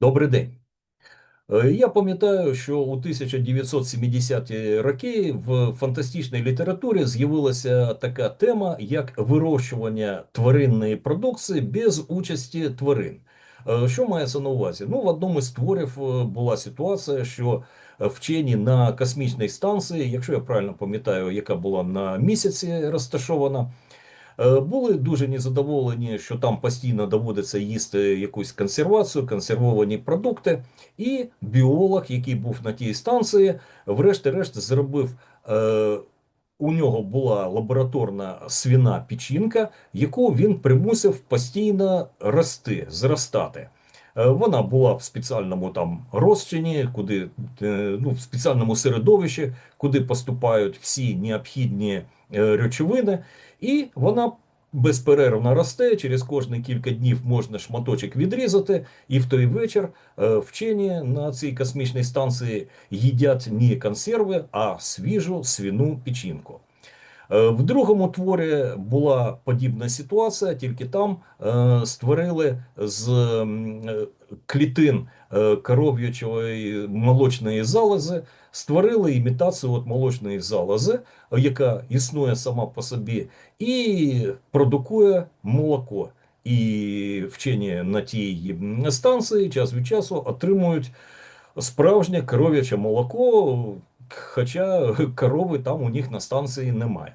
Добрий день. Е, Я пам'ятаю, що у 1970-ті роки в фантастичній літературі з'явилася така тема, як вирощування тваринної продукції без участі тварин. Е, Що мається на увазі? Ну, в одному із творів е, була ситуація, що вчені на космічній станції, якщо я правильно пам'ятаю, яка була на місяці розташована, Були дуже незадоволені, що там постійно доводиться їсти якусь консервацію, консервовані продукти. І біолог, який був на тій станції, врешті-решт зробив. Е, у нього була лабораторна свіна печінка, яку він примусив постійно рости, зростати. Е, Вона була в спеціальному там розчині, куди е, ну, в спеціальному середовищі, куди поступають всі необхідні е, речовини. І вона безперервно росте. Через кожні кілька днів можна шматочок відрізати, і в той вечір вчені на цій космічній станції їдять не консерви, а свіжу свіну печінку. Е, В другому творі була подібна ситуація, тільки там е, створили з е, клітин коров'ячої молочної залози, створили імітацію от молочної залози, яка існує сама по собі, і продукує молоко. І вчені на тій станції час від часу отримують справжнє коров'яче молоко, хоча корови там у них на станції немає.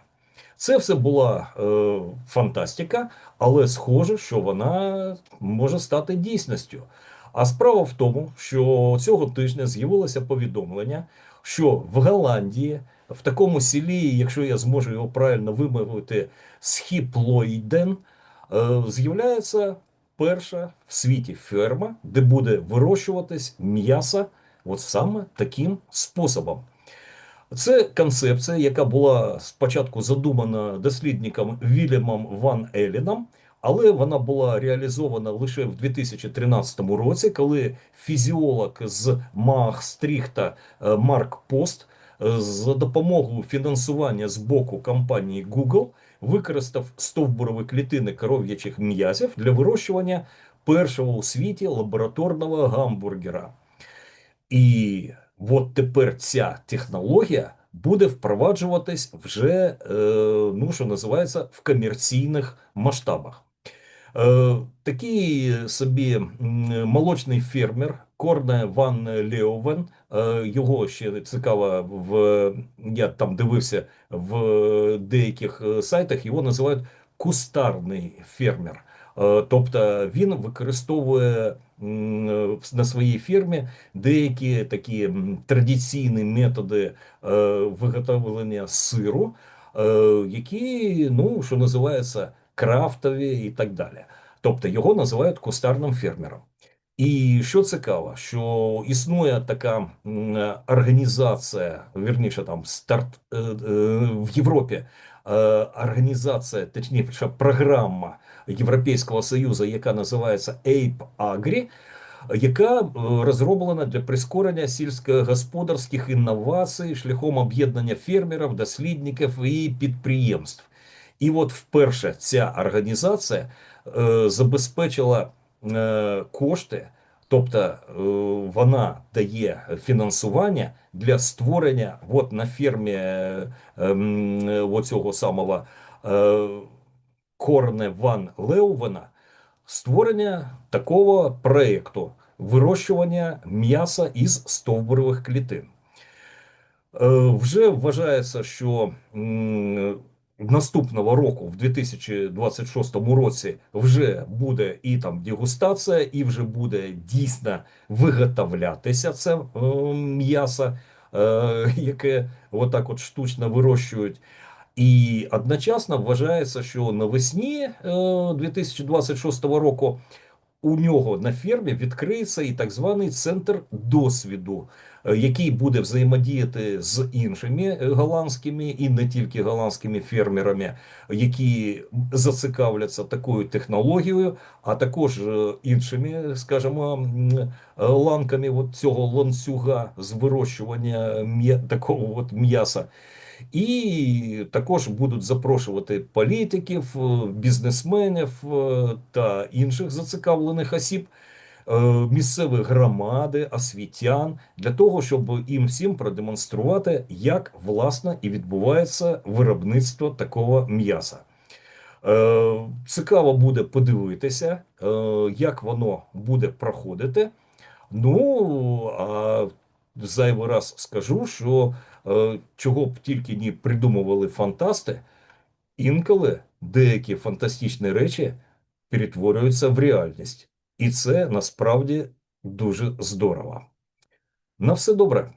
Це все була е, фантастика, але схоже, що вона може стати дійсністю. А справа в тому, що цього тижня з'явилося повідомлення, що в Голландії, в такому селі, якщо я зможу його правильно вимовити, Схіплойден, е, з'являється перша в світі ферма, де буде вирощуватись м'ясо от саме таким способом. Це концепція, яка була спочатку задумана дослідником Вільямом Ван Еліном, але вона була реалізована лише в 2013 році, коли фізіолог з Маахстріхта е, Марк Пост е, за допомогою фінансування з боку компанії Google використав стовбурові клітини коров'ячих м'язів для вирощування першого у світі лабораторного гамбургера. І от тепер ця технологія буде впроваджуватись вже, е, ну що називається, в комерційних масштабах. Е, такий собі молочний фермер Корне Ван Леовен, е, його ще цікаво, в, я там дивився в деяких сайтах, його називають кустарний фермер. Е, Тобто він використовує е, на своїй фермі деякі такі традиційні методи е, виготовлення сиру, які, ну, що називається, крафтові і так далі. Тобто його називають кустарним фермером. І що цікаво, що існує така організація, вірніше там старт в Європі, організація, точніше, програма Європейського Союзу, яка називається APE Agri, яка е, розроблена для прискорення сільськогосподарських інновацій шляхом об'єднання фермерів, дослідників і підприємств. І от вперше ця організація е, забезпечила кошти, тобто е, вона дає фінансування для створення от на фермі е, ем, е, оцього самого Корне Ван Леувена створення такого проєкту вирощування м'яса із стовбурових клітин. Вже вважається, що наступного року, в 2026 році, вже буде і там дегустація, і вже буде дійсно виготовлятися це е, м'ясо, е, яке отак от штучно вирощують. І одночасно вважається, що навесні е, 2026 року у нього на фермі відкриється і так званий центр досвіду, е, який буде взаємодіяти з іншими е, голландськими і не тільки голландськими фермерами, які зацікавляться такою технологією, а також е, іншими, скажімо, ланками от цього ланцюга з вирощування такого от м'яса. І також будуть запрошувати політиків, е, бізнесменів е, та інших зацікавлених осіб е, місцеві громади, освітян, для того, щоб їм всім продемонструвати, як власне і відбувається виробництво такого м'яса. Цікаво буде подивитися, як воно буде проходити. Ну, а зайвий раз скажу, що чого б тільки не придумували фантасти, інколи деякі фантастичні речі перетворюються в реальність. І це насправді дуже здорово. На все добре.